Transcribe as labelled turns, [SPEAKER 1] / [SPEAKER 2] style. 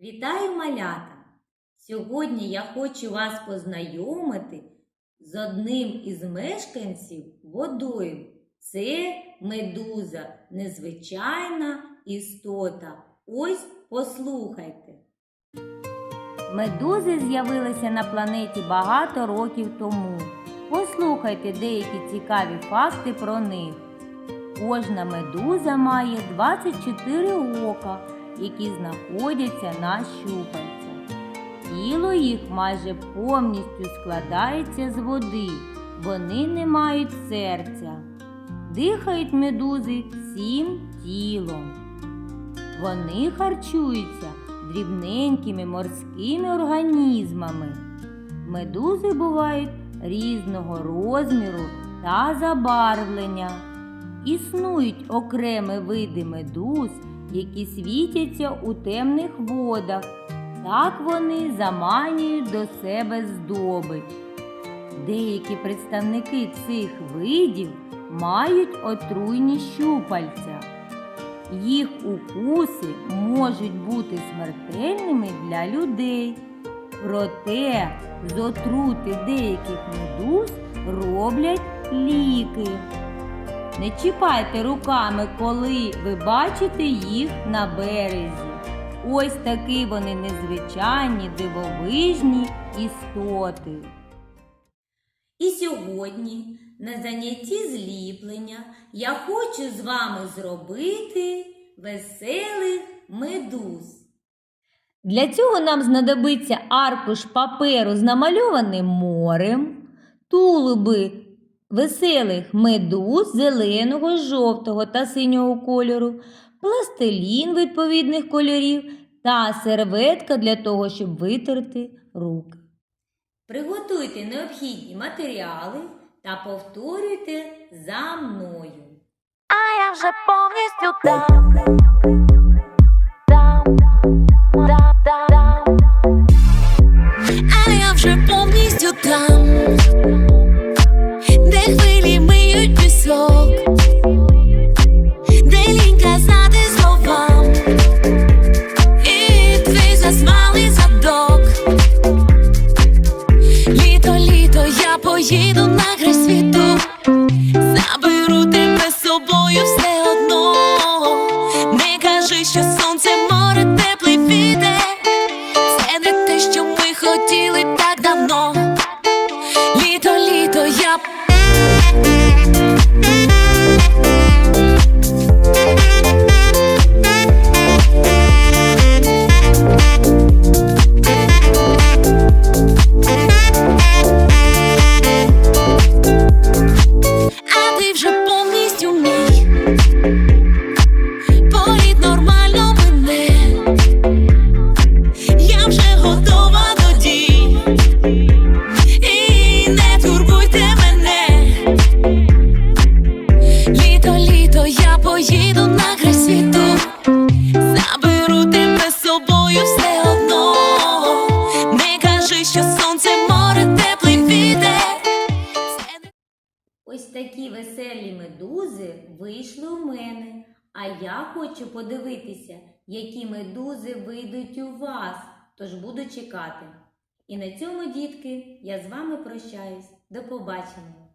[SPEAKER 1] Вітаю малята! Сьогодні я хочу вас познайомити з одним із мешканців водою. Це медуза, незвичайна істота. Ось послухайте. Медузи з'явилися на планеті багато років тому. Послухайте деякі цікаві факти про них. Кожна медуза має 24 ока, які знаходяться на щупальцях. Тіло їх майже повністю складається з води, вони не мають серця. Дихають медузи всім тілом. Вони харчуються дрібненькими морськими організмами. Медузи бувають різного розміру та забарвлення. Існують окремі види медуз, які світяться у темних водах. Так вони заманюють до себе здобич. Деякі представники цих видів мають отруйні щупальця. Їх укуси можуть бути смертельними для людей. Проте з отрути деяких медуз роблять ліки. Не чіпайте руками, коли ви бачите їх на березі. Ось такі вони незвичайні, дивовижні істоти. І сьогодні на занятті зліплення я хочу з вами зробити веселих медуз. Для цього нам знадобиться аркуш паперу з намальованим морем, тулуби веселих медуз зеленого, жовтого та синього кольору, пластилін відповідних кольорів та серветка для того, щоб витерти руки. Приготуйте необхідні матеріали та повторюйте за мною.
[SPEAKER 2] А я вже повністю там. Там, там, там. А я вже повністю там, з собою все одно. Не кажи, що сонце, море, теплий вітер. Це не те, що ми хотіли так давно. Літо, літо, я. А ти вже повністю
[SPEAKER 1] Веселі медузи вийшли у мене. А я хочу подивитися, які медузи вийдуть у вас. Тож буду чекати. І на цьому, дітки, я з вами прощаюсь. До побачення!